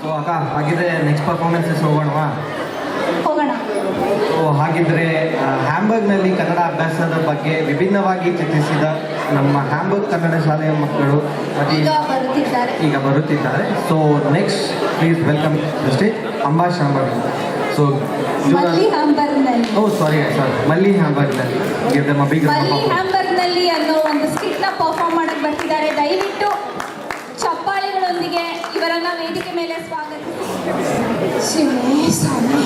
So ಅಕ್ಕ ಹಾಗಿದ್ರೆ next performances ಹೋಗೋಣವಾ? ಹೋಗೋಣ. ಸೊ ಹಾಗಿದ್ರೆ ಹ್ಯಾಂಬರ್ಗ್ನಲ್ಲಿ ಕನ್ನಡ ಅಭ್ಯಾಸದ ಬಗ್ಗೆ ವಿಭಿನ್ನವಾಗಿ ಚಿತ್ರಿಸಿದ ನಮ್ಮ ಹ್ಯಾಂಬರ್ಗ್ ಕನ್ನಡ ಶಾಲೆಯ ಮಕ್ಕಳು ಮತ್ತೆ ಈಗ ಬರುತ್ತಿದ್ದಾರೆ. ಈಗ ಬರುತ್ತಿದ್ದಾರೆ. So next please welcome stage ಅಂಬಾ ಶಾಂಬರ್ ಸೊ ಮಲ್ಲಿ ಹ್ಯಾಂಬರ್ಗ್ನಲ್ಲಿ. ಓ ಸಾರಿ ಸರ್ ಮಲ್ಲಿ ಹ್ಯಾಂಬರ್ಗ್ನಲ್ಲಿ. ಗಿವ್ ದಮ್ ಅ ಬಿಗ್ ಮಲ್ಲಿ ಹ್ಯಾಂಬರ್ಗ್ನಲ್ಲಿ ಅನ್ನೋ ಒಂದು ಸ್ಕಿಟ್ನ ಪರ್ಫಾರ್ಮ್ ಮಾಡಕ್ ಬರ್ತಿದ್ದಾರೆ. ದಯವಿಟ್ಟು ಚಪ್ಪಾಳೆಗಳೊಂದಿಗೆ ಇವರನ್ನ ವೇದಿಕೆ ಮೇಲೆ ಸ್ವಾಗತಿಸಿ ಶಿವನೇ ಸ್ವಾಮಿ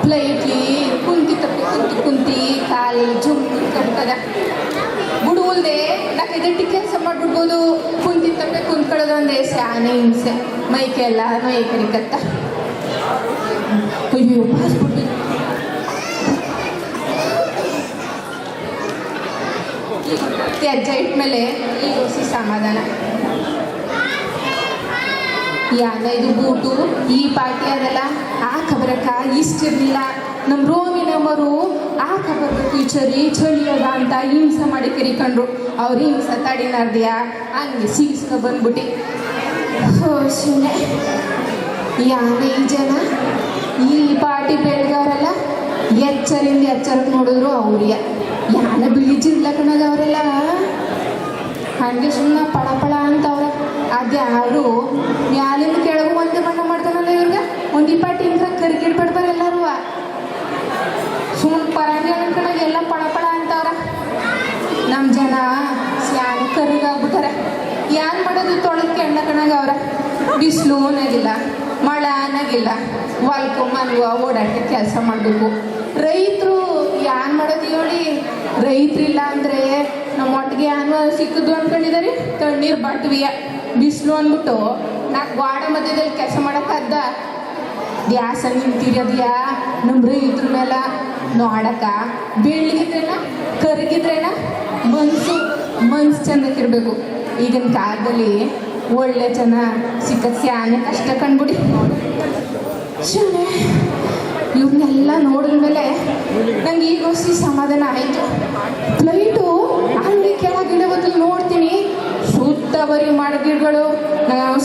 ಪ್ಲೇಟ್ಲಿ ಕುಂತಿ ತಪ್ಪಿ ಕುಂತಿ ಕುಂತಿ ಕಾಲು ಜುಮ್ ಕಬ್ಕದ ಬಿಡುವುಲ್ದೆ ನಾಲ್ಕು ಇದಟ್ಟಿ ಕೆಲಸ ಮಾಡ್ಬಿಡ್ಬೋದು ಕುಂತಿ ತಪ್ಪೆ ಕುಂತ್ಕೊಳ್ಳೋದು ಒಂದೇ ಸ್ಯಾನೆ ಹಿಂಸೆ ಮೈಕೆಲ್ಲ ಮೈ ಕರಿಕತ್ತ ಅಯ್ಯೋ ಬಾಸ್ಬಿಟ್ಟು ಹೆಜ್ಜೆ ಇಟ್ಮೇಲೆ ಈಗ ಹೊಸಿ ಸಮಾಧಾನ. ಯಾನ ಇದು ಬೂಟು ಈ ಪಾರ್ಟಿ ಅದಲ್ಲ. ಆ ಖಬರಕ್ಕ ಇಷ್ಟಿರ್ಲಿಲ್ಲ. ನಮ್ಮ ರೋಮಿನವರು ಆ ಖಬರ್ಬೇಕು ಈ ಚಳಿಯೋದ ಅಂತ ಹಿಂಸೆ ಮಾಡಿ ಕರಿಕೊಂಡ್ರು. ಅವ್ರು ಹಿಂಸೆ ತಡಿನಾರ್ದ್ಯಾ ಹಂಗೆ ಸಿಗಿಸ್ಕೊ ಬಂದ್ಬಿಟ್ಟು ಸುಮ್ಮನೆ ಯಾನ ಈ ಜನ? ಈ ಪಾರ್ಟಿ ಬೆಳಗಾರಲ್ಲ ಎಚ್ಚರಿಂದ ಎಚ್ಚರಕ್ಕೆ ನೋಡಿದ್ರು ಅವ್ರಿಯ ಯಾನ ಬಿಳಿ ಜಿರ್ಲ ಕಣದ ಅವರೆಲ್ಲ. ಹಂಗೆ ಸುಮ್ಮನೆ ಪಳ ಪಳ ಅದು ಯಾರು ಮ್ಯಾಲಿಂದ ಕೆಳಗೂ ಒಂದು ಬಣ್ಣ ಮಾಡ್ತಾನಲ್ಲ ಇವ್ರಿಗೆ? ಒಂದು ಪಾಟಿ ಇಂದ್ರ ಕರಿಗಿಡ್ಬಿಡ್ಬಾರ ಎಲ್ಲರೂ. ಸುಮ್ಮನೆ ಪರಂಗಿ ಅನ್ಕಣ ಎಲ್ಲ ಪಳ ಪಳ ಅಂತವ್ರ ನಮ್ಮ ಜನ ಯಾರು ಕರಿಗಾಗ್ಬಿಟ್ಟಾರೆ. ಯಾನ್ ಮಾಡೋದು ತೊಳಕ್ಕೆ ಎಣ್ಣ ಕಣಗ ಅವ್ರ. ಬಿಸಿಲು ಅನ್ನಗಿಲ್ಲ ಮಳೆ ಅನ್ನಗಿಲ್ಲ ಹೊಲ್ಕು ಓಡಾಟ ಕೆಲಸ ಮಾಡಬೇಕು. ರೈತರು ಯಾನ್ ಮಾಡೋದು ಹೇಳಿ? ರೈತರಿಲ್ಲ ಅಂದರೆ ನಮ್ಮ ಒಟ್ಟಿಗೆ ಅನ್ನೋ ಸಿಕ್ಕದು ಅನ್ಕೊಂಡಿದ್ದಾರೆ ತಣ್ಣೀರು ಬಟ್ವಿಯ. ಬಿಸಿಲು ಅಂದ್ಬಿಟ್ಟು ನಾ ಗ್ವಾಡ ಮಧ್ಯದಲ್ಲಿ ಕೆಲಸ ಮಾಡೋಕ್ಕದ್ದ ದ್ಯಾಸ ನಿಂತಿರೋದ್ಯಾ? ನಮ್ಮ ರೈತರ ಮೇಲೆ ನೋಡಕ್ಕ ಬೀಳ್ಗಿದ್ರೇನ ಕರಗಿದ್ರೇನ? ಮನ್ಸು ಮನ್ಸು ಚೆನ್ನಾಗಿರ್ಬೇಕು ಈಗಿನ ಕಾಲದಲ್ಲಿ ಒಳ್ಳೆ ಜನ ಸಿಕ್ಕ ಸ್ಯಾನೆ ಕಷ್ಟ ಕಂಡ್ಬಿಡಿ. ಶಿವನೇ ಇವ್ರನ್ನೆಲ್ಲ ನೋಡಿದ ಮೇಲೆ ನಂಗೆ ಸಿ ಸಮಾಧಾನ ಆಯಿತು. ಫ್ಲೈಟು ಅಲ್ಲಿ ಕೆಳಗಿಡೋದಲ್ಲಿ ನೋಡ್ತೀನಿ. ಸುತ್ತ ಬರೀ ಮಡಗಿಡ್ಗಳು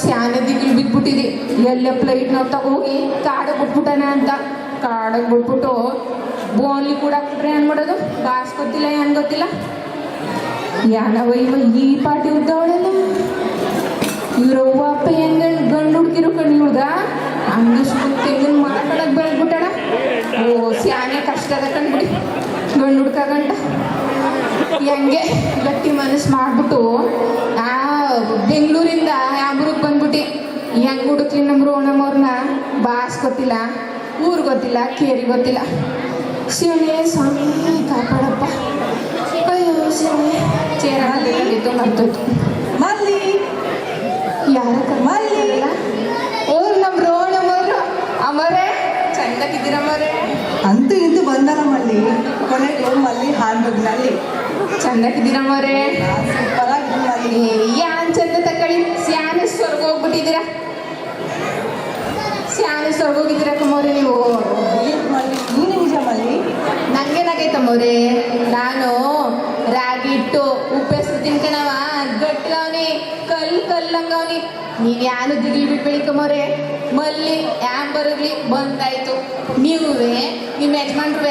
ಸ್ಯಾನೆ ದಿಗಿಲ್ ಬಿದ್ಬಿಟ್ಟಿದೆ. ಎಲ್ಲ ನಾವು ತಗೋಗಿ ಕಾಡಿಗೆ ಬಿಟ್ಬಿಟ್ಟಾನ ಅಂತ. ಕಾಡಿಗೆ ಬಿಟ್ಬಿಟ್ಟು ಬೋನ್ಲಿ ಕೂಡ ಬಿಟ್ರೆ ಏನು ಮಾಡೋದು? ಬಾಸ್ ಗೊತ್ತಿಲ್ಲ, ಏನು ಗೊತ್ತಿಲ್ಲ. ಯಾನವ ಇವ ಈ ಪಾಟಿ ಉದ್ದವಳಲ್ಲ. ಇವ್ರವ್ವ ಅಪ್ಪ ಹೆಂಗ ಗಂಡು ಹುಡುಗಿರು ಕಣ್ಣು ಹುಡ್ಗ ಹಂಗಷ್ಟು ತೆಂಗಿನ ಮರ ಕಡಕ್ ಬೆಳೆದ್ಬಿಟ್ಟಾಳ ಓ ಸ್ಯಾನೆ ಕಷ್ಟದ ಕಂಡ್ಬಿಡಿ ಗಂಡು ಹುಡ್ಕ ಗಂಟ ಹೆಂಗೆ? ಗಟ್ಟಿ ಮನಸ್ಸು ಮಾಡ್ಬಿಟ್ಟು ಆ ಬೆಂಗಳೂರಿಂದ ಯಾಬ್ರಿಗೆ ಬಂದ್ಬಿಟ್ಟು ಹೆಂಗ್ ಹುಡುಕ್ಲಿ ನಮ್ಮ ರೋಣಮ್ಮವ್ರನ್ನ ಬಾಸ್ ಗೊತ್ತಿಲ್ಲ ಊರು ಗೊತ್ತಿಲ್ಲ ಕೇರಿ ಗೊತ್ತಿಲ್ಲ. ಶಿವನೇ ಸ್ವಾಮಿ ಕಾಪಾಡಪ್ಪ. ಅಯ್ಯೋ ಶಿವನೇ. ಚೇರ ಬಂದಿತ್ತು ಮರ್ತೋಯ್ತು. ಮಲ್ಲಿ. ಯಾರ ಮಲ್ಲಿ. ಓ ನಮ್ಮ ರೋಣಮ್ಮವ್ರು ಅಮರೇ ಚಂದಕ್ಕಿದ್ದೀರಮ್ಮರೇ ಅಂತೂ ಇಂದು ಬಂದಲ್ಲ ಮಲ್ಲಿ ಕೊನೆಗೆ ಮಲ್ಲಿ ಹಾಡ್ಬಗ್ನಲ್ಲಿ ಚಂದಕ್ಕಿದ್ದೀರಮ್ಮರೇ ಸೂಪರ್ ಆಗಿದೆ ಮಲ್ಲಿ ಯಾನ್ ಚಂದ ತಕ್ಕಳಿ ಸ್ಯಾನ್ ಸ್ವರ್ಗ ಹೋಗ್ಬಿಟ್ಟಿದ್ದೀರಾ? ಸ್ಯಾನೆ ಸ್ವರ್ಗ ಹೋಗಿದ್ದೀರಾ ಕಮ್ಮವ್ರೆ ನೀವು? ನೀನು ನಿಜ ಮಲ್ಲಿ? ನಂಗೇನಾಗೈತಮ್ಮವ್ರೆ ನಾನು ರಾಗಿ ಇಟ್ಟು ಉಪ್ಪೆಸ್ರು ತಿನ್ಕಣವ ಕಲ್ಲಂಗವ್ನಿ ನೀನ್ ದಿಗಿ ದಿಗಿಲ್ ಬಿಟ್ಬೇಳಿಕಮ್ಮವ್ರೆ ಮಲ್ಲಿ, ಯಾನ್ ಬರಗ್ಲಿ ಬಂದಾಯ್ತು. ನೀವೇ ನಿಮ್ಮ ಯಜಮಾನ್ರು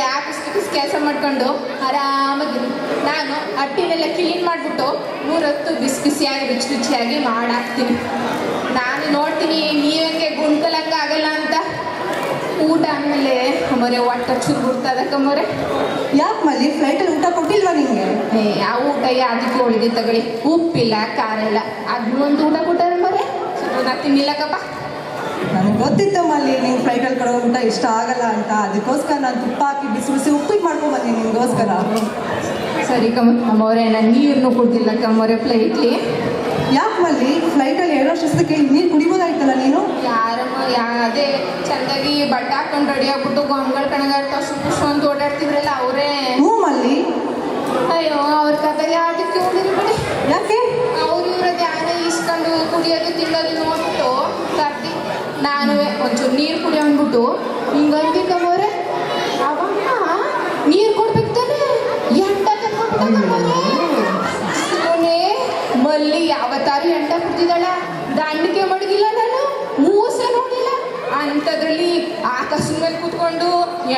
ಗಿಫೀಸ್ ಕೆಲಸ ಮಾಡ್ಕೊಂಡು ಆರಾಮಾಗಿರಿ ನಾನು ಅಟ್ಟಿನೆಲ್ಲ ಕ್ಲೀನ್ ಮಾಡಿಬಿಟ್ಟು ಮೂರತ್ತು ಬಿಸಿ ಬಿಸಿಯಾಗಿ, ರುಚಿ ರುಚಿಯಾಗಿ ಮಾಡಾಕ್ತೀನಿ. ನಾನು ನೋಡ್ತೀನಿ ನೀವಂಗೆ ಗುಂಡ್ಕಲಂಗ ಆಗಲ್ಲ ಅಂತ. ಊಟ ಆದ್ಮೇಲೆ ಅಮ್ಮರೆ ಹೊಟ್ಟೆ ಚೂರು ಕಮ್ಮರೆ ಯಾಕೆ ಮಲ್ಲಿ? ಫ್ಲೈಟಲ್ಲಿ ಊಟ ಕೊಟ್ಟಿಲ್ವಾ ನಿಂಗೆ? ಯಾವ ಆ ಊಟ ಯಾವ್ದಕ್ಕೆ ಹೋಳಿಗೆ ತಗೊಳ್ಳಿ. ಉಪ್ಪಿಲ್ಲ ಖಾರ ಇಲ್ಲ. ಅದು ಒಂದು ಊಟ ಕೊಟ್ಟಾರ ಮರೆ. ನಾ ತಿನ್ನಿಲ್ಲಕ್ಕಪ್ಪ ನನಗೆ ಗೊತ್ತಿತ್ತು ಮಲ್ಲಿ ನಿಂಗೆ ಫ್ಲೈಟಲ್ಲಿ ಕೊಡೋ ಊಟ ಇಷ್ಟ ಆಗಲ್ಲ ಅಂತ. ಅದಕ್ಕೋಸ್ಕರ ನಾನು ತುಪ್ಪ ಹಾಕಿ ಬಿಸಿ ಬಿಸಿ ಉಪ್ಪಿಗೆ ಮಾಡ್ಕೊಂಬಲ್ಲಿ ನಿಮಗೋಸ್ಕರ ಸರಿ ಕಮ್ಮ ಅಮ್ಮವ್ರೆ ನಾನು ನೀರನ್ನು ಕೊಡ್ತಿಲ್ಲ ಕಮ್ಮವ್ರೆ ಫ್ಲೈಟ್ಲಿ ಯಾಕೆ ಮಲ್ಲಿ? ಏನೋ ಶಿಸ್ತಕ್ಕೆ ನೀರು ಕುಡಿಬೋದಾಯ್ತಲ್ಲ ನೀನು? ಯಾರಮ್ಮ ಯಾ ಅದೇ ಚಂದಾಗಿ ಬಟ್ಟೆ ಹಾಕೊಂಡು ರೆಡಿ ಆಗ್ಬಿಟ್ಟು ಗೊಂಬೆಗಳು ತಸು ಸುಮ್ಮನೆ ಅಂತ ಓಡಾಡ್ತಿದ್ರಲ್ಲ ಅವರೇ. ಹ್ಞೂ ಮಲ್ಲಿ ಅಯ್ಯೋ ಅವ್ರ ಕತೆ ಯಾವ್ದಕ್ಕೆ ಹೋಗಿರಿ ಬಿಡಿ. ಯಾಕೆ? ಅವ್ರು ಇವ್ರ ಧ್ಯಾನ ಇಸ್ಕೊಂಡು ಕುಡಿಯೋದು ತಿನ್ನೋದು ನೋಡ್ಬಿಟ್ಟು ಕರ್ದಿ ನಾನು ಒಂಚೂರು ನೀರು ಕುಡಿ ಅಂದ್ಬಿಟ್ಟು ಹಿಂಗಂದಿದ್ದವರೆ ಅವಮ್ಮ ನೀರು ಕೊಡ್ಬೇಕು ತಾನೆ? ಎಂಟ ಮಲ್ಲಿ ಮಲ್ಲಿ ಯಾವ ಮಾಡ್ತಿದ್ದಾಳ ದಂಡಿಗೆ ಮಡಗಿಲ್ಲ ನಾನು ಮೂಸ ನೋಡಿಲ್ಲ. ಅಂಥದ್ರಲ್ಲಿ ಆಕಾಶದ ಮೇಲೆ ಕೂತ್ಕೊಂಡು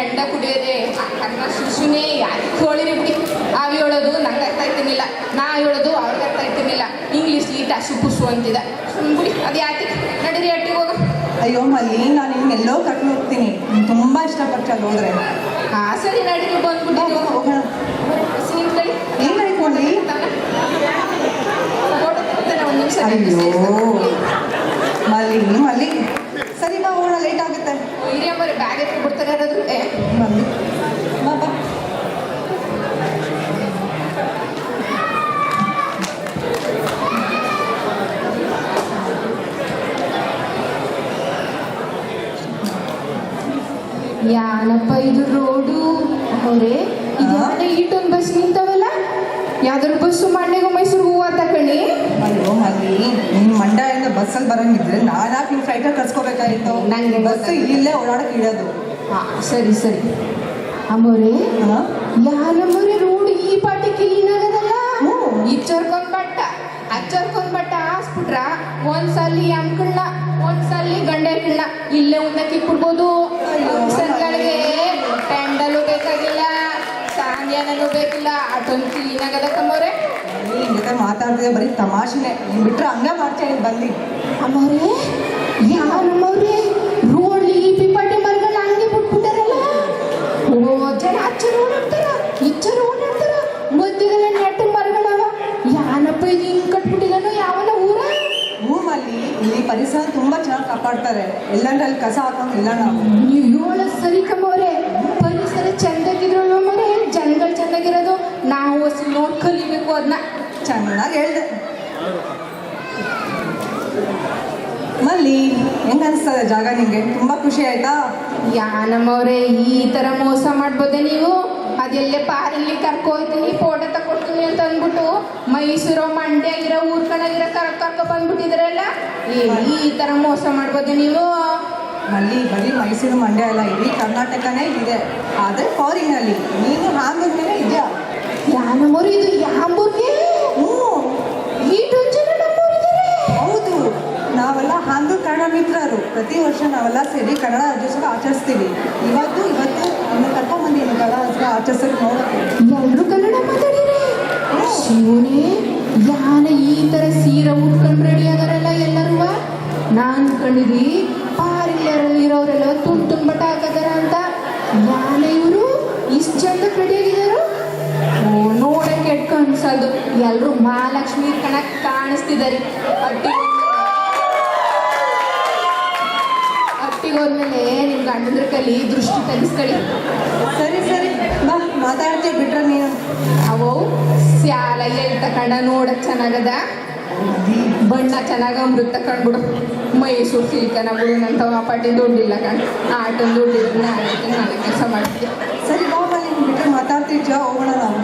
ಎಂಡ ಕುಡಿಯೋದೆ ಅನ್ನ ಸುಸುನೆ ಯಾಕೆ ಹೋಳಿರಿ ಬಿಡಿ. ಅವ್ ಹೇಳೋದು ನಂಗೆ ಅರ್ಥ ಆಯ್ತಿರ್ಲಿಲ್ಲ ನಾ ಹೇಳೋದು ಅವ್ರಿಗೆ ಅರ್ಥ ಆಯ್ತಿರ್ಲಿಲ್ಲ ಈ ಟಸು ಪುಸು ಅಂತಿದ್ದ. ಬಿಡಿ ಅದು ಯಾಕೆ? ನಡೀರಿ ಅಟ್ಟಿಗೆ ಹೋಗ. ಅಯ್ಯೋ ಮಲ್ಲಿ ನಾನು ನಿಮ್ಗೆಲ್ಲೋ ಕರ್ಕೊಂಡು ಹೋಗ್ತೀನಿ. ತುಂಬ ತುಂಬಾ ಇಷ್ಟಪಟ್ಟು ಅಲ್ಲಿ ಹೋದ್ರೆ. ಹಾ ಸರಿ ನಡೀರಿ ಬಂದ್ಬಿಟ್ಟು ಹೋಗೋಣ. ನಿಂತ್ಕೊಳ್ಳಿ ಹೆಂಗೆ ತೆಗಿತಾನೆ, ಒಂದ್ ನಿಮಿಷ ಅಯ್ಯೋ. ಮಲ್ಲಿ ಮಲ್ಲಿ ಸರಿ ಬಾ ಹೋಗೋಣ ಲೇಟ್ ಆಗುತ್ತೆ. ಹಿರಿಯಮ್ಮರು ಬ್ಯಾಗ್ ಎತ್ಕೊಂಡು ಬಿಡ್ತಾರೆ ಅನ್ನೋದು. ಏ. ಮಲ್ಲಿ. ಬಾ ಬಾ. ಯಾನಪ್ಪ ಇದು ರೋಡು. ಅವರೇ ಇದು ಈಟೊಂದು ಬಸ್ ನಿಂತವಲ್ಲ ಯಾವ್ದಾದ್ರು ಬಸ್ಸು ಮಂಡ್ಯಗೂ ಮೈಸೂರು ಹೂವು ಕಣಿ? ಅಯ್ಯೋ ಹಾಗೆ. ನಿನ್ ಮಂಡ್ಯದಿಂದ ಬಸ್ಸಲ್ಲಿ ಬರಂಗಿದ್ರೆ ನಾನಾಕ್ ನಿಮ್ ಫ್ಲೈಟಲ್ಲಿ ಕರ್ಸ್ಕೋಬೇಕಾಗಿತ್ತು ನಂಗೆ ಬಸ್ ಇಲ್ಲೇ ಓಡಾಡಕ್ ಇಡೋದು. ಹಾ ಸರಿ ಸರಿ. ಅಮ್ಮೋರೆ ಯಾರಮ್ಮೋರಿ ರೋಡ್ ಈ ಪಾಟಿ ಕ್ಲೀನ್ ಆಗದಲ್ಲ ಹ್ಮ್. ಇಚ್ಚರ್ಕೊಂಡ್ ಬಟ್ಟ. ಅಚ್ಚರ್ಕೊಂಡ್ ಬಟ್ಟ ಹಾಸ್ಬಿಟ್ರ ಒಂದ್ಸಲಿ ಅಂಕಳ್ನ ಒಂದ್ಸಲಿ ಗಂಡ ಕಣ್ಣ ಇಲ್ಲೇ ಉಣ್ಣಕ್ಕೆ ಕೊಡ್ಬೋದು ಅಯ್ಯೋ. ಟ್ಯಾಂಡಲು ಸಾಂಗ್ಯಾನೂ ಬೇಕಿಲ್ಲ ಅಟೊಂದು ಏನಾಗದ ಆಗದಕ್ಕಮ್ಮವ್ರೆ ನಿನ್ ಜೊತೆ ಮಾತಾಡ್ತಿದ್ದೆ ಬರೀ ತಮಾಷೆನೆ. ನೀನ್ ಬಿಟ್ರೆ ಹಂಗ ಮಾಡ್ತಾ ಇದ್ ಬಂದಿ ಅಮ್ಮವ್ರೆ ಯಾರಮ್ಮವ್ರೆ ರೋಡ್ ಈ ಪಿಪಾಟಿ ಮರಗಳನ್ನ ಹಂಗೆ ಬಿಟ್ಬಿಟ್ಟಾರಲ್ಲ? ಓ ಜನ ಅಚ್ಚರ ಓಡಾಡ್ತಾರ ಇಚ್ಚರು ಓಡಾಡ್ತಾರ. ಮಧ್ಯದಲ್ಲ ನೆಟ್ಟ ಮರಗಳವ. ಯಾನಪ್ಪ ಇದು ಹಿಂಗ್ ಕಟ್ಬಿಟ್ಟಿದಾನೋ ಯಾವನ ಊರ? ಊರಲ್ಲಿ ಇಲ್ಲಿ ಪರಿಸರ ತುಂಬಾ ಚೆನ್ನಾಗಿ ಕಾಪಾಡ್ತಾರೆ. ಎಲ್ಲಂದ್ರೆ ಅಲ್ಲಿ ಕಸ ಹಾಕೋಂಗಿಲ್ಲ ನಾವು. ನೀವು ಏಳ ಸರಿ ಕಮ್ಮವ್ರೆ ಪರಿಸರ ಚಂದಾಗಿದ್ರು ಚೆನ್ನಾಗಿರೋದು. ನಾವು ನೋಡಿ ಕಲಿಬೇಕು ಅದನ್ನ ಚೆನ್ನಾಗಿ ಹೇಳ್ದೆ. ಮಲ್ಲಿ, ಹೆಂಗ ಅನಿಸ್ತದೆ ಜಾಗ ನಿಂಗೆ? ತುಂಬಾ ಖುಷಿ ಆಯ್ತಾ? ಯಾನಮ್ಮವ್ರೆ, ಈ ತರ ಮೋಸ ಮಾಡ್ಬೋದೆ ನೀವು? ಅದೆಲ್ಲೇ ಪಾರಲ್ಲಿ ಕರ್ಕೋತೀನಿ, ಫೋಟೋ ತಕೊಡ್ತೀನಿ ಅಂತ ಅಂದ್ಬಿಟ್ಟು ಮೈಸೂರು ಮಂಡ್ಯ ಇರೋ ಊರ್ ಕರ್ಕ ಕರ್ಕ ಬಂದ್ಬಿಟ್ಟಿದ್ರಲ್ಲ ಈ ತರ ಮೋಸ ಮಾಡ್ಬೋದೆ ನೀವು? ಮಲ್ಲಿ ಬರೀ ಮೈಸೂರು ಮಂಡ್ಯ ಎಲ್ಲ ಇಡೀ ಕರ್ನಾಟಕನೇ ಇದೆ. ಆದ್ರೆ ಫಾರಿನಲ್ಲಿ ನೀನು ಹ್ಯಾಂಬರ್ಗೇನೆ ಇದೆಯಾ? ಯಾನಮ್ಮವ್ರು ಇದು ಯಾಂಬೂರ್ಗೆ? ಹೌದು. ನಾವೆಲ್ಲ ಹಾಂಗು ಕನ್ನಡ ಮಿತ್ರರು. ಪ್ರತಿ ವರ್ಷ ನಾವೆಲ್ಲ ಸೇರಿ ಕನ್ನಡ ರಾಜ್ಯೋತ್ಸವ ಆಚರಿಸ್ತೀವಿ. ಇವತ್ತು ಇವತ್ತು ಇನ್ನು ಕರ್ಕೊಂಬಂದಿ ಕನ್ನಡ ರಾಜ್ಯೋತ್ಸವ ಆಚರಿಸೋದು ನೋಡೋಕೆ. ಎಲ್ರು ಕನ್ನಡ ಮಾತಾಡಿರಿ ಶಿವನೇ ಯಾನ ಈ ತರ ಸೀರೆ ಉಟ್ಕೊಂಡು ರೆಡಿ ಆಗಾರಲ್ಲ ಎಲ್ಲರೂ? ನಾನು ಅನ್ಕೊಂಡಿದ್ವಿ ಪಾರಿಲ್ಲರಲ್ಲಿ ಇರೋರೆಲ್ಲ ತುಂಬ ತುಂಡ್ ಬಟ್ಟ ಹಾಕದಾರ ಅಂತ ಯಾನ ಇವರು ಇಷ್ಟು ಚಂದ ಕಡಿಯಾಗಿದ್ದಾರೋ ನೋಡಕ್ಕೆ ಎಟ್ ಅನ್ಸಲ್ದು ಎಲ್ರು ಮಹಾಲಕ್ಷ್ಮಿ ಕಣಕ್ ಕಾಣಿಸ್ತಿದಾರೆ. ಅಟ್ಟಿ ಅಟ್ಟಿಗೆ ಹೋದ್ಮೇಲೆ ನಿಮ್ ಗಂಡಂದ್ರ ಕಲಿ ದೃಷ್ಟಿ ತೆಗಿಸ್ಕೊಳ್ಳಿ. ಸರಿ ಸರಿ. ಬಾ ಮಾತಾಡ್ತೀವಿ ಬಿಟ್ರ ನೀನು. ಅವು ಸ್ಯಾಲ ಎಲ್ ಕಣ ನೋಡಕ್ ಚೆನ್ನಾಗದ. ಬಣ್ಣ ಚೆನ್ನಾಗಿ ಅಮೃತ ಕಂಡ್ಬಿಡು ಮೈಸೂರು ಸಿಲ್ಕನ ಬಿಡು ನನ್ನ ತಮ್ಮ ಪಾಟಿ ದುಡ್ಡಿಲ್ಲ ಕಣ್ ಆಟ ದುಡ್ಡಿದ್ರೆ ನಾನು ಕೆಲಸ ಮಾಡ್ತಿದ್ದೆ. ಸರಿ ಬಾಬಾ ನಿಮ್ಗೆ ಬಿಟ್ಟರೆ ಜೋ ಹೋಗೋಣ ನಾವು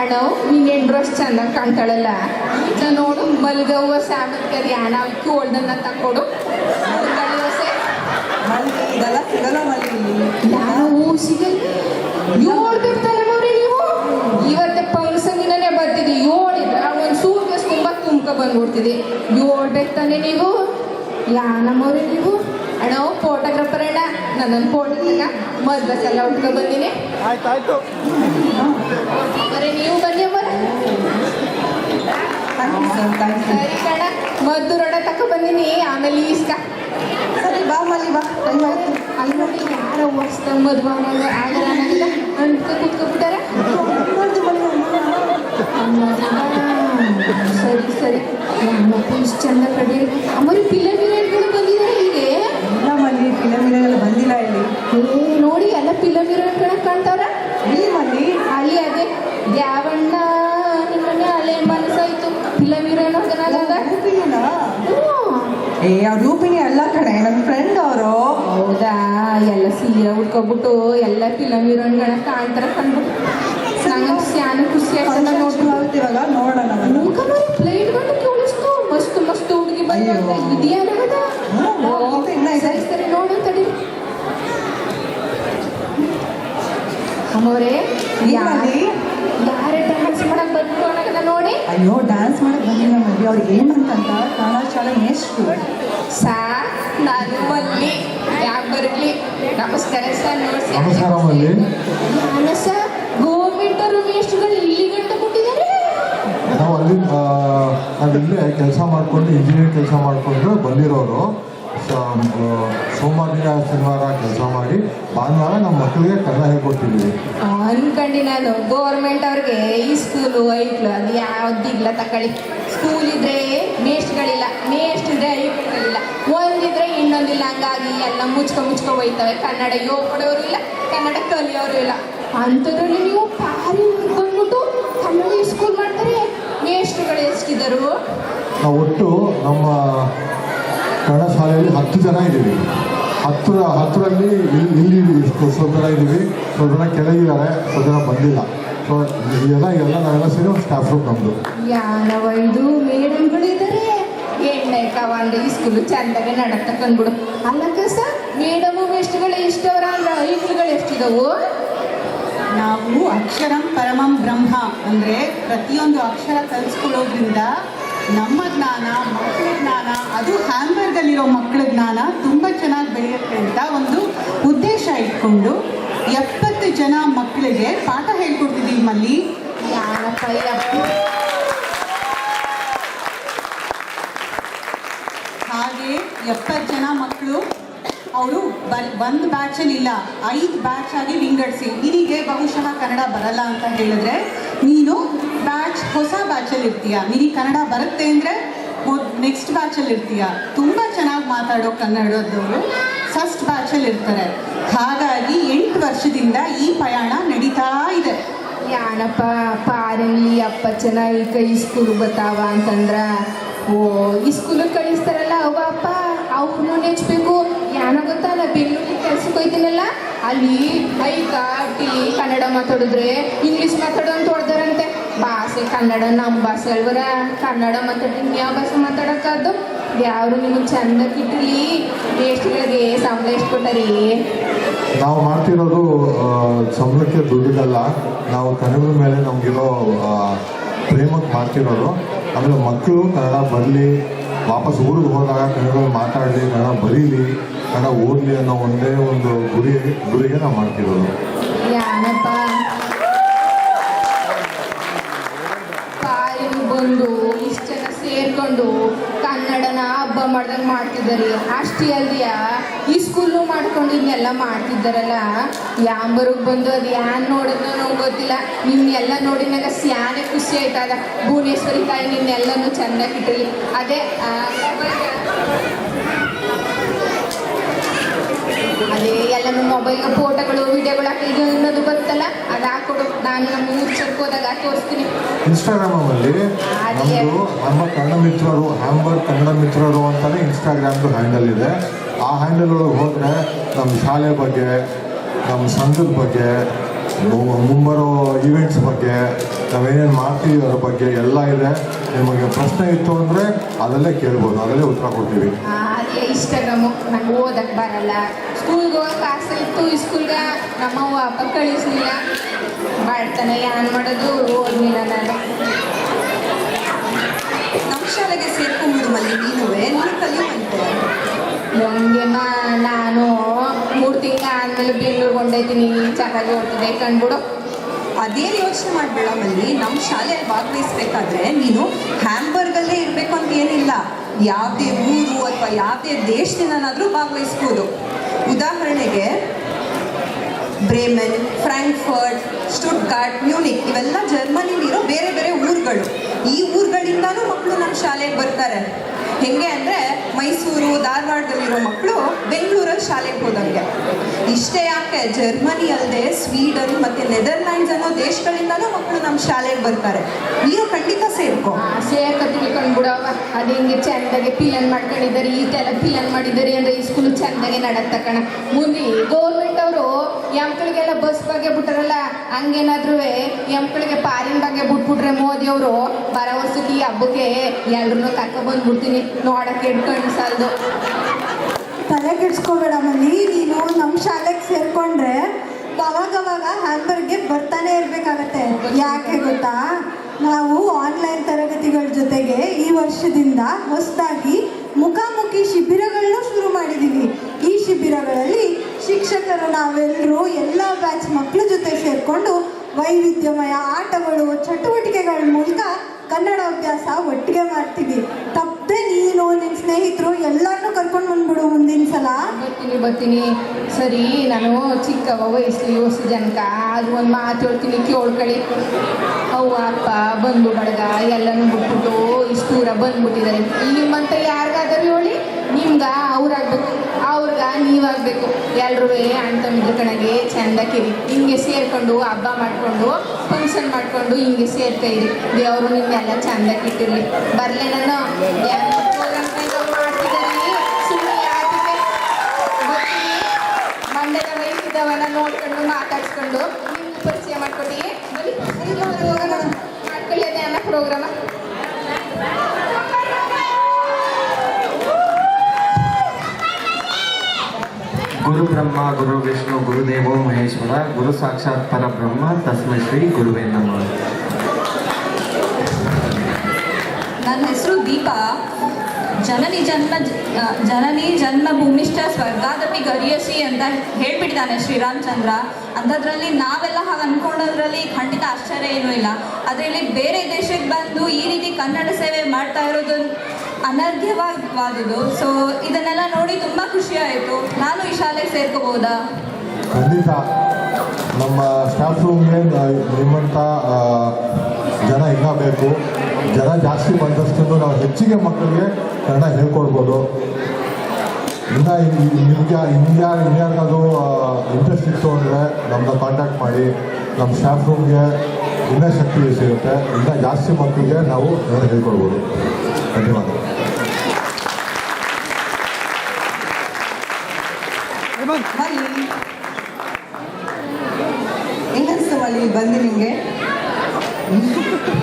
ಅಣ್ಣ ನಿಂಗೆ ಡ್ರೆಸ್ ಚೆನ್ನಾಗಿ ಕಾಣ್ತಾಳಲ್ಲ? ನಾನು ನೋಡು ಮಲ್ಗವ್ವ ಸಾಮಂತರಿ ಹಣ ಕೋಲ್ಡನ್ನ ತಕ್ಕೊಡು. ಮಲ್ಲಿ ಇದೆಲ್ಲ ಸಿಗಲ್ಲ ಮಲ್ಲಿ ನಾವು ಸಿಗಲ್ಲ ಏಳು ಬಿಡ್ತಾನೆ ಮವ್ರಿ ನೀವು ಇವತ್ತೆ ಫಂಕ್ಷನ್ಗಿನೇ ಬರ್ತಿದ್ದಿ ಏಳಿದ್ರೆ ಒಂದು ಸೂಟ್ ಕೇಸ್ ತುಂಬ ತುಂಬ್ಕ ಇವು ಓಡ್ಬೇಕು ತಾನೆ ನೀವು? ಯಾನಮ್ಮವ್ರಿ ನೀವು? ಅಣ್ಣ ಫೋಟೋಗ್ರಾಫರ್ ಅಣ್ಣ. ನನ್ನ ಫೋಟೋ ತಗ ಮದ್ಬಸ್ ಎಲ್ಲ ಹುಡ್ಕೊ ಬಂದಿನಿ. ಬರೀ ನೀವು ಬನ್ನಿ ಅಮ್ಮ. ಯು ಸರ್ ಯು ಕಣ. ಮದ್ದು ರೊಡ ತಕ್ಕ ಬಂದಿನಿ. ಆಮೇಲೆ ಇಷ್ಟ. ಸರಿ ಬಾ ಮಲ್ಲಿ ಬಾ. ಟೈಮ್ ಆಯ್ತು. ಅಲ್ಲಿ ನೋಡಿ ಯಾರೋ ಹೊಸ್ತ ಮದ್ವೆ ಆಗಲ್ಲ ಆಗಲ್ಲ ಅನ್ನಂಗಿಲ್ಲ ಅಂತ ಕೂತ್ಕೊಬಿಟ್ಟಾರ. ಸರಿ. ಇಷ್ಟು ಚಂದ ಕಡೆ ಅಮ್ಮರಿ ಪಿಲ್ಲ ಮಿರನ್ಗಳು ಬಂದಿದ್ದಾರೆ ಹೀಗೆ? ಇಲ್ಲ ಮಲ್ಲಿ ಎಲ್ಲ ಬಂದಿಲ್ಲ ಇಲ್ಲಿ ಏ ನೋಡಿ ಎಲ್ಲ ಪಿಲ್ಲ ಮಿರನ್ಗಳ ಕಾಣ್ತಾರ ಇಲ್ಲಿ ಮಲ್ಲಿ. ಅಲ್ಲಿ ಅದೇ ದ್ಯಾವಣ್ಣ ನಿಮ್ಮನ್ನ ಅಲ್ಲೇ ಮನಸ್ಸಾಯ್ತು ಪಿಲ್ಲ ಮಿರನ್ ಹೋಗನಾಗ ಏ ಅವ್ರ ರೂಪಿಣಿ ಎಲ್ಲ ಕಡೆ ನನ್ನ ಫ್ರೆಂಡ್ ಅವರು. ಹೌದಾ? ಎಲ್ಲ ಸೀರೆ ಉಟ್ಕೊಬಿಟ್ಟು ಎಲ್ಲ ಫಿಲಮ್ ಹೀರೋಯಿನ್ಗಳ ಕಾಣ್ತಾರ ಕಂಡ್ಬಿಟ್ಟು ನಂಗೆ ಸ್ಯಾನ ಖುಷಿ ನೋಡಿ ಇವಾಗ ನೋಡೋಣ. ಇದೆಯಾ. ಸರಿ ಸರಿ ನೋಡು ತಡಿ. ಅಮ್ಮವ್ರೆ? ಯಾರೇ? ಡ್ಯಾನ್ಸ್ ಮಾಡಕ್ ಬಂದ್ರು ಅನ್ನಕದ ನೋಡಿ. ಅಯ್ಯೋ ಡ್ಯಾನ್ಸ್ ಮಾಡಕ್ ಬಂದಿಲ್ಲ ಮದ್ವೆ. ಅವ್ರಿಗೆ ಏನಂತಂತ? ಕನ್ನಡ ಶಾಲೆ ಮೇಷ್ಟ್ರು ಸಾರ್ ನಾನು ಮಲ್ಲಿ. ಯಾಕೆ ಬರಲಿ? ನಮಸ್ಕಾರ ಸರ್ ನಮಸ್ಕಾರ ಮಲ್ಲಿ. ನಾನು ಸರ್? ಅವರು ಇಲ್ಲಿ ಗಂಟ ಕೊಟ್ಟಿದ್ದಾರೆ. ನಾವು ಅಲ್ಲಿ ನಾವು ಕೆಲಸ ಮಾಡಿಕೊಂಡು ಇಂಜಿನಿಯರ್ ಕೆಲಸ ಮಾಡಿಕೊಂಡು ಬಂದಿರೋರು. ಸೋಮವಾರ ದಿನ ಶನಿವಾರ ಕೆಲಸ ಮಾಡಿ ಭಾನುವಾರ ನಮ್ಮ ಮಕ್ಕಳಿಗೆ ಕನ್ನಡ ಹೇಳ್ಕೊಡ್ತಿದ್ವಿ ಅನ್ಕಂಡಿ ನಾನು ಗೋರ್ಮೆಂಟ್ ಅವ್ರಿಗೆ ಈ ಸ್ಕೂಲು ಐಕ್ಳು ಅದು ಯಾವ್ದಿಲ್ಲ ತಕೊಳ್ಳಿ. ಸ್ಕೂಲ್ ಇದ್ರೆ ಮೇಸ್ಟ್ಗಳಿಲ್ಲ ಮೇಸ್ಟ್ ಇದ್ರೆ ಐಕ್ಳುಗಳಿಲ್ಲ ಒಂದಿದ್ರೆ ಇನ್ನೊಂದಿಲ್ಲ ಹಂಗಾಗಿ ಎಲ್ಲ ಮುಚ್ಕೊ ಮುಚ್ಕೊ ಹೋಯ್ತವೆ. ಕನ್ನಡ ಹೇಳ್ಕೊಡೋರು ಇಲ್ಲ. ಕನ್ನಡ ಕಲಿಯೋರು ಇಲ್ಲ. ಅಂಥದ್ರಲ್ಲಿ ನೀವು ನಾವು ಒಟ್ಟು ನಮ್ಮ ಕನ್ನಡ ಶಾಲೆಯಲ್ಲಿ ಹತ್ತು ಜನ ಇದ್ದೀವಿ. ಹತ್ತು ಹತ್ತರಲ್ಲಿ ಇಲ್ಲಿ ಇಲ್ಲಿ ಇಷ್ಟು ಸ್ವಲ್ಪ ಜನ ಇದ್ದೀವಿ. ಸ್ವಲ್ಪ ಜನ ಕೆಳಗಿದ್ದಾರೆ. ಸ್ವಲ್ಪ ಜನ ಬಂದಿಲ್ಲ. ಸೊ ಎಲ್ಲ ಎಲ್ಲ ನಾವೆಲ್ಲ ಸೇರಿ ಒಂದು ಸ್ಟಾಫ್ ರೂಮ್ ನಮ್ಮದು ಯಾನವ ಇದು ಮೇಡಮ್ಗಳು ಇದ್ದಾರೆ ಈ ಸ್ಕೂಲು ಚಂದಾಗೆ ನಡತಕ್ಕಂದ್ಬಿಡು ಅಲ್ಲಕ್ಕ ಸರ್ ಮೇಡಮು ಮೇಷ್ಟ್ರುಗಳು ಎಷ್ಟವರ? ಅಂದ್ರೆ ಐಕ್ಳುಗಳು ಎಷ್ಟಿದವು? ನಾವು ಅಕ್ಷರಂ ಪರಮಂ ಬ್ರಹ್ಮ ಅಂದರೆ ಪ್ರತಿಯೊಂದು ಅಕ್ಷರ ಕಲಿಸ್ಕೊಳ್ಳೋದ್ರಿಂದ ನಮ್ಮ ಜ್ಞಾನ, ಮಕ್ಕಳ ಜ್ಞಾನ, ಅದು ಹ್ಯಾಂಬರ್ಗಲ್ಲಿರೋ ಮಕ್ಕಳ ಜ್ಞಾನ ತುಂಬ ಚೆನ್ನಾಗಿ ಬೆಳೆಯುತ್ತೆ ಅಂತ ಒಂದು ಉದ್ದೇಶ ಇಟ್ಕೊಂಡು ಎಪ್ಪತ್ತು ಜನ ಮಕ್ಕಳಿಗೆ ಪಾಠ ಹೇಳ್ಕೊಡ್ತಿದ್ದೀವಿ ಮಲ್ಲಿ ಹಾಗೆ ಎಪ್ಪತ್ತು ಜನ ಮಕ್ಕಳು ಅವಳು ಒಂದು ಬ್ಯಾಚಲ್ಲಿ ಇಲ್ಲ, ಐದು ಬ್ಯಾಚ್ ಆಗಿ ವಿಂಗಡಿಸಿ. ನಿನಗೆ ಬಹುಶಃ ಕನ್ನಡ ಬರಲ್ಲ ಅಂತ ಹೇಳಿದ್ರೆ, ನೀನು ಬ್ಯಾಚ್ ಹೊಸ ಬ್ಯಾಚಲ್ಲಿ ಇರ್ತೀಯ. ನಿನಗೆ ಕನ್ನಡ ಬರುತ್ತೆ ಅಂದರೆ ನೆಕ್ಸ್ಟ್ ಬ್ಯಾಚಲ್ಲಿ ಇರ್ತೀಯ. ತುಂಬ ಚೆನ್ನಾಗಿ ಮಾತಾಡೋ ಕನ್ನಡದವರು ಫಸ್ಟ್ ಬ್ಯಾಚಲ್ಲಿ ಇರ್ತಾರೆ. ಹಾಗಾಗಿ ಎಂಟು ವರ್ಷದಿಂದ ಈ ಪ್ರಯಾಣ ನಡೀತಾ ಇದೆ. ಯಾನಪ್ಪ ಪಾರಂಗಿ ಅಪ್ಪ ಚೆನ್ನಾಗಿ ಕೈ ಸ್ಕೂಲ್ ಬತ್ತಾವ ಅಂತಂದ್ರೆ, ಓ, ಈ ಸ್ಕೂಲ್ ಕಳಿಸ್ತಾರಲ್ಲ ಅವ ಅಪ್ಪ ಅವ್ರನ್ನೂ ನೆಚ್ಬೇಕು ಯಾನೋ ಗೊತ್ತಲ್ಲ ಬೆಂಗಳೂರಿಗೆ ಕೆಲ್ಸಕ್ಕೆ ಹೋಯ್ತೀನಲ್ಲ, ಅಲ್ಲಿ ಐಕ ಟಿ, ಕನ್ನಡ ಮಾತಾಡಿದ್ರೆ ಇಂಗ್ಲೀಷ್ ಮಾತಾಡೋ ಅಂತ ಹೊಡ್ದಾರಂತೆ ಭಾಷೆ ಕನ್ನಡ ನಮ್ಮ ಭಾಷೆ ಅಲ್ವರ? ಕನ್ನಡ ಮಾತಾಡಿ ಯಾವ ಭಾಷೆ ಮಾತಾಡೋಕ್ಕಾದ್ದು. ಯಾರು ನಿಮಗೆ ಚಂದ ಕಿಟ್ಟಲಿ ಎಷ್ಟುಗಳಿಗೆ ಸಂಬಳ ಎಷ್ಟು ಕೊಟ್ಟರಿ? ನಾವು ಮಾಡ್ತಿರೋದು ಸಂಬಳಕ್ಕೆ ದುಡ್ಡಿಲ್ಲ ನಾವು ಕನ್ನಡದ ಮೇಲೆ ನಮಗಿರೋ ಪ್ರೇಮಕ್ಕೆ ಮಾಡ್ತಿರೋದು. ಆಮೇಲೆ ಮಕ್ಕಳು ಕನ್ನಡ ಬರಲಿ ವಾಪಸ್ ಊರಿಗೆ ಹೋದಾಗ ಕನ್ನಡ ಮಾತಾಡಲಿ ಕನ್ನಡ ಬರೀಲಿ, ಕನ್ನಡ ಓದಲಿ ಅನ್ನೋ ಒಂದೇ ಒಂದು ಗುರಿ, ಗುರಿಗೆ ನಾವು ಮಾಡ್ತಿರೋದು. ಬಂದು ಕನ್ನಡನ ಹಬ್ಬ ಮಾಡ್ದಂಗೆ ಮಾಡ್ತಿದ್ದಾರೆ. ಅಷ್ಟೇ ಅಲ್ದಿಯ ಈ ಸ್ಕೂಲ್ನು ಮಾಡ್ಕೊಂಡು ಇನ್ನೆಲ್ಲ ಮಾಡ್ತಿದ್ದಾರಲ್ಲ? ಯಾಂಬರಿಗೆ ಬಂದು ಅದು ಯಾನ್ ನೋಡಿದ್ನೋ ನಂಗೆ ಗೊತ್ತಿಲ್ಲ. ನಿನ್ನೆಲ್ಲ ನೋಡಿನಾಗ ಸ್ಯಾನೆ ಖುಷಿ ಆಯ್ತದ. ಭುವನೇಶ್ವರಿ ತಾಯಿ ನಿನ್ನೆಲ್ಲನೂ ಇಟ್ಟಿರಲಿ. ಅದೇ ಆ, ಎಲ್ಲ ನಮ್ಮ ಮೊಬೈಲ್ಗೆ ಫೋಟೋಗಳು ವಿಡಿಯೋಗಳು ಹಾಕಿ ಅನ್ನೋದು ಬರುತ್ತಲ್ಲ? ಅದು ಹಾಕೊಡು ನಾನು ನಮ್ಮ ಊರು ಚರ್ಕ್ ಹೋದಾಗ ತೋರಿಸ್ತೀನಿ. ಇನ್ಸ್ಟಾಗ್ರಾಮಲ್ಲಿ ನಮ್ಮದು ನಮ್ಮ ಕನ್ನಡ ಮಿತ್ರರು ಹ್ಯಾಂಬರ್ ಕನ್ನಡ ಮಿತ್ರರು ಅಂತಲೇ ಇನ್ಸ್ಟಾಗ್ರಾಮ್ದು ಹ್ಯಾಂಡಲ್ ಇದೆ. ಆ ಹ್ಯಾಂಡಲ್ ಒಳಗೆ ಹೋದರೆ ನಮ್ಮ ಶಾಲೆ ಬಗ್ಗೆ ನಮ್ಮ ಸಂಘದ ಬಗ್ಗೆ ಮುಂಬರೋ ಈವೆಂಟ್ಸ್ ಬಗ್ಗೆ ನಾವೇನೇನು ಮಾಡ್ತೀವಿ ಅದ್ರ ಬಗ್ಗೆ ಎಲ್ಲ ಇದೆ. ನಿಮಗೆ ಪ್ರಶ್ನೆ ಇತ್ತು ಅಂದರೆ ಅದಲ್ಲೇ ಕೇಳ್ಬೋದು ಅದಲ್ಲೇ ಉತ್ತರ ಕೊಡ್ತೀವಿ. ಅದೇ ಇನ್ಸ್ಟಾಗ್ರಾಮು ನಂಗೆ ಓದಕ್ಕೆ ಬರಲ್ಲ. ಸ್ಕೂಲ್ಗೆ ಹೋಗಕ್ಕೆ ಆಸೆ ಇತ್ತು ಈ ಸ್ಕೂಲ್ಗೆ ನಮ್ಮವ್ವ ಅಪ್ಪ ಕಳಿಸ್ಲಿಲ್ಲ. ಮಾಡ್ತಾನೆ ಏನು ಮಾಡೋದು ಓದ್ಲಿಲ್ಲ ನಾನು. ನಮ್ಮ ಶಾಲೆಗೆ ಸೇರ್ಕೊಂಡ್ಬಿಡು ಮಲ್ಲಿ ನೀನುವೆ ನೀನು ಕಲಿಯುವಂತೆ ಹೆಂಗೆಮ್ಮ ನಾನು ಮೂರು ತಿಂಗಳ ಆದಮೇಲೆ ಹೊಂಟೈತೀನಿ ಚೆನ್ನಾಗಿ ಓದ್ತಿದ್ದೆ ಕಂಡ್ಬಿಡು. ಅದೇನು ಯೋಚನೆ ಮಾಡಬೇಡ ಮಲ್ಲಿ ನಮ್ಮ ಶಾಲೆಯಲ್ಲಿ ಭಾಗವಹಿಸ್ಬೇಕಾದ್ರೆ ನೀನು ಹ್ಯಾಂಬರ್ಗಲ್ಲೇ ಇರಬೇಕು ಅಂತ ಏನಿಲ್ಲ. ಯಾವುದೇ ಊರು ಅಥವಾ ಯಾವುದೇ ದೇಶದಿಂದನಾದರೂ ಭಾಗವಹಿಸ್ಬೋದು. ಉದಾಹರಣೆಗೆ ಬ್ರೇಮನ್, ಫ್ರಾಂಕ್ಫರ್ಟ್, ಸ್ಟುಟ್ಗಾರ್ಟ್, ಮ್ಯೂನಿಕ್, ಇವೆಲ್ಲ ಜರ್ಮನಿಲಿರೋ ಬೇರೆ ಬೇರೆ ಊರುಗಳು. ಈ ಊರುಗಳಿಂದನೂ ಮಕ್ಕಳು ನಮ್ಮ ಶಾಲೆಗೆ ಬರ್ತಾರೆ. ಹೆಂಗೆ ಅಂದರೆ ಮೈಸೂರು, ಧಾರವಾಡದಲ್ಲಿರೋ ಮಕ್ಕಳು ಬೆಂಗಳೂರಲ್ಲಿ ಶಾಲೆಗೆ ಹೋದಂಗೆ ಇಷ್ಟೇ ಯಾಕೆ? ಜರ್ಮನಿ ಅಲ್ಲದೆ ಸ್ವೀಡನ್ ಮತ್ತು ನೆದರ್ಲ್ಯಾಂಡ್ಸ್ ಅನ್ನೋ ದೇಶಗಳಿಂದನೂ ಮಕ್ಕಳು ನಮ್ಮ ಶಾಲೆಗೆ ಬರ್ತಾರೆ. ನೀವು ಖಂಡಿತ ಸೇರ್ಕೊ. ಸೇರ್ಕತ್ತೀವಿ ಕಂಡ್ಬಿಡವ ಅದು ಹಿಂಗೆ ಚಂದಾಗೆ ಪಿಲನ್ ಮಾಡ್ಕೊಂಡಿದ್ದಾರೆ, ಈ ಥರ ಪಿಲನ್ ಮಾಡಿದ್ದಾರೆ ಅಂದರೆ ಈ ಸ್ಕೂಲ್ ಚಂದಾಗೆ ನಡತ್ತ ಕಣ. ಮುಂದೆ ಗೌರ್ಮೆಂಟ್ ಅವರು ಎಮ್ಕಳಿಗೆಲ್ಲ ಬಸ್ ಬಗ್ಗೆ ಬಿಟ್ಟಾರಲ್ಲ ಹಂಗೇನಾದ್ರೂ ಎಂಕಳಿಗೆ ಪಾರಿನ ಬಗ್ಗೆ ಬಿಟ್ಬಿಟ್ರೆ ಮೋದಿ ಅವರು ಬರೋ ವರ್ಷಕ್ಕೆ ಈ ಹಬ್ಬಕ್ಕೆ ಎಲ್ರೂ ಕರ್ಕೊಬಂದ್ಬಿಡ್ತೀನಿ ನೋಡಕ್ಕೆ ಇಟ್ಕೊಂಡು ಸಾಲದು. ತಲೆ ಕೆಡ್ಸ್ಕೋಬೇಡ ಮಲ್ಲಿ ನೀನು ನಮ್ಮ ಶಾಲೆಗೆ ಸೇರ್ಕೊಂಡ್ರೆ ಅವಾಗವಾಗ ಹ್ಯಾಂಬರ್ಗೆ ಬರ್ತಾನೆ ಇರ್ಬೇಕಾಗತ್ತೆ. ಯಾಕೆ ಗೊತ್ತಾ? ನಾವು ಆನ್ಲೈನ್ ತರಗತಿಗಳ ಜೊತೆಗೆ ಈ ವರ್ಷದಿಂದ ಹೊಸದಾಗಿ ಮುಖಾಮುಖಿ ಶಿಬಿರಗಳನ್ನೂ ಶುರು ಮಾಡಿದ್ದೀವಿ ಈ ಶಿಬಿರಗಳಲ್ಲಿ ಶಿಕ್ಷಕರು, ನಾವೆಲ್ಲರೂ ಎಲ್ಲ ಬ್ಯಾಚ್ ಮಕ್ಕಳ ಜೊತೆ ಸೇರಿಕೊಂಡು ವೈವಿಧ್ಯಮಯ ಆಟಗಳು, ಚಟುವಟಿಕೆಗಳ ಮೂಲಕ ಕನ್ನಡ ಅಭ್ಯಾಸ ಒಟ್ಟಿಗೆ ಮಾಡ್ತೀವಿ. ತಪ್ಪದೆ ನೀನು ನಿನ್ನ ಸ್ನೇಹಿತರು ಎಲ್ಲರನ್ನೂ ಕರ್ಕೊಂಡು ಬಂದ್ಬಿಡು ಮುಂದಿನ ಸಲ. ಬರ್ತೀನಿ ಬರ್ತೀನಿ. ಸರಿ, ನಾನು ಚಿಕ್ಕವ ವಯಸ್ಸು ಯೋಸು ಜನಕ. ಅದು ಒಂದು ಮಾತು ಹೇಳ್ತೀನಿ ಕೇಳ್ಕೊಳ್ಳಿ ಅವ್ವ, ಅಪ್ಪ ಬಂದು ಬಡಗ ಎಲ್ಲನೂ ಬಿಟ್ಬಿಟ್ಟು ಇಷ್ಟು ದೂರ ಬಂದ್ಬಿಟ್ಟಿದ್ದಾರೆ. ನಿಮ್ಮಂತ ಯಾರಿಗಾದರೂ ಹೇಳಿ, ನಿಮ್ಗ ಅವ್ರಾಗ್ಬೇಕು. ಅವ್ರಿಗ ನೀವಾಗಬೇಕು. ಎಲ್ಲರೂ ಅಣ್ಣ ತಮ್ಮಿದ್ರ ಕಣಗೆ ಚೆಂದಕ್ಕಿರಿ. ಹಿಂಗೆ ಸೇರ್ಕೊಂಡು ಹಬ್ಬ ಮಾಡಿಕೊಂಡು ಫಂಕ್ಷನ್ ಮಾಡಿಕೊಂಡು ಹಿಂಗೆ ಸೇರ್ತಾ ಇರಿ. ದೇವರು ನಿಮ್ಗೆಲ್ಲ ಚೆಂದ ಕಿಟ್ಟಿರಲಿ ಬರಲೇ ನಾನು. ಮಂಡ್ಯದ ವಯಸ್ಸಿದ್ದವನ್ನ ನೋಡ್ಕೊಂಡು, ಮಾತಾಡ್ಸ್ಕೊಂಡು ನಿಮ್ಗೆ ಪರಿಚಯ ಮಾಡ್ಕೊಡಿ ಹೋಗೋಣ ಮಾಡ್ಕೊಳ್ಳಿ ಅದೇ ಅನ್ನ ಪ್ರೋಗ್ರಾಮ ಗುರು ಬ್ರಹ್ಮ, ಗುರು ವಿಷ್ಣು ಗುರುದೇವೋ ಮಹೇಶ್ವರ, ಗುರು ಸಾಕ್ಷಾತ್ ಪರಬ್ರಹ್ಮ ತಸ್ಮೈ ಶ್ರೀ ಗುರುವೇ ನಮಃ. ನನ್ನ ಹೆಸರು ದೀಪಾ. ಜನನಿ ಜನ್ಮ ಜನನಿ ಜನ್ಮ ಭೂಮಿಷ್ಠ ಸ್ವರ್ಗಾದಪಿ ಗರಿಯಸಿ ಅಂತ ಹೇಳ್ಬಿಟ್ಟಿದ್ದಾನೆ ಶ್ರೀರಾಮಚಂದ್ರ. ಅಂಥದ್ರಲ್ಲಿ ನಾವೆಲ್ಲ ಹಾಗೆ ಅಂದ್ಕೊಂಡೋದ್ರಲ್ಲಿ ಖಂಡಿತ ಆಶ್ಚರ್ಯ ಏನೂ ಇಲ್ಲ. ಅದರಲ್ಲಿ ಬೇರೆ ದೇಶಕ್ಕೆ ಬಂದು ಈ ರೀತಿ ಕನ್ನಡ ಸೇವೆ ಮಾಡ್ತಾ ಇರೋದು ಅನರ್ಘ್ಯವಾದದ್ದು ಸೊ ಇದನ್ನೆಲ್ಲ ನೋಡಿ ತುಂಬ ಖುಷಿ ಆಯಿತು. ನಾನು ಈ ಶಾಲೆಗೆ ಸೇರ್ಕೋಬಹುದಾ? ಖಂಡಿತ. ನಮ್ಮ ಸ್ಟಾಫ್ ರೂಮ್ಗೆ ನಿಮ್ಮಂಥ ಜನ ಬೇಕು. ಜನ ಜಾಸ್ತಿ ಬಂದಷ್ಟು ನಾವು ಹೆಚ್ಚಿಗೆ ಮಕ್ಕಳಿಗೆ ಕನ್ನಡ ಹೇಳ್ಕೊಡ್ಬೋದು. ಇನ್ನು ನಿಮಗೆ, ಇಂಡಿಯಾ ಇನ್ಯಾರಿಗಾದ್ರು ಇಂಟ್ರೆಸ್ಟ್ ಇತ್ತು ಅಂದರೆ ನಮ್ಮನ್ನ ಕಾಂಟ್ಯಾಕ್ಟ್ ಮಾಡಿ. ನಮ್ಮ ಸ್ಟಾಫ್ ರೂಮ್ಗೆ ಇನ್ನೂ ಶಕ್ತಿ ಸಿಗುತ್ತೆ. ಇನ್ನೂ ಜಾಸ್ತಿ ಮಕ್ಕಳಿಗೆ ನಾವು ಹೇಳ್ಕೊಡ್ಬೋದು. ಧನ್ಯವಾದ ಮಲ್ಲಿ ಹೆಂಗನ್ಸ್ತು ಮಲ್ಲಿ ಬಂದು ನಿಮಗೆ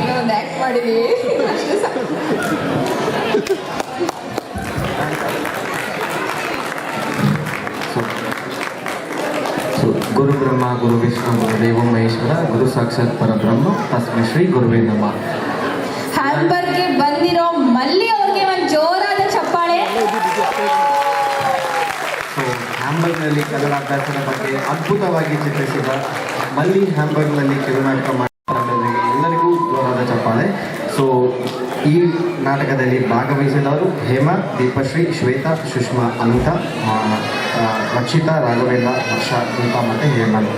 ಏನೋ ಒಂದು ಆ್ಯಕ್ಟ್ ಮಾಡಿದ್ವಿ ಅಷ್ಟೇ ಸಾಕು ಗುರು ಬ್ರಹ್ಮ ಗುರು ವಿಷ್ಣು ಗುರುದೇವೋ ಮಹೇಶ್ವರ ಗುರು ಸಾಕ್ಷಾತ್ ಪರಬ್ರಹ್ಮ ತಸ್ಮೈ ಶ್ರೀ ಗುರುವೇ ನಮಃ. ಹ್ಯಾಂಬರ್ಗೆ ಬಂದಿರೋ ಮಲ್ಲಿ ಅವ್ರಿಗೆ ಒಂದು ಜೋರಾದ ಚಪ್ಪಾಳೆ. ಸೊ ಹ್ಯಾಂಬರ್ಗ್ನಲ್ಲಿ ಕನ್ನಡ ಅಭ್ಯಾಸದ ಬಗ್ಗೆ ಅದ್ಭುತವಾಗಿ ಚಿತ್ರಿಸಿದ ಮಲ್ಲಿ ಹ್ಯಾಂಬರ್ಗ್ನಲ್ಲಿ ಕಿರುನಾಟಕ ಮಾಡಿದ ಎಲ್ಲರಿಗೂ ಜೋರಾದ ಚಪ್ಪಾಳೆ ಸೊ ಈ ನಾಟಕದಲ್ಲಿ ಭಾಗವಹಿಸಿದವರು ಹೇಮಾ ದೀಪಶ್ರೀ ಶ್ವೇತಾ ಸುಷ್ಮಾ ಅನಿತಾ ಆ, ಆ, ರಕ್ಷಿತಾ ರಾಘವೇಂದ್ರ ಹರ್ಷ ದೀಪಾ ಮತ್ತು ಹೇಮಂತ್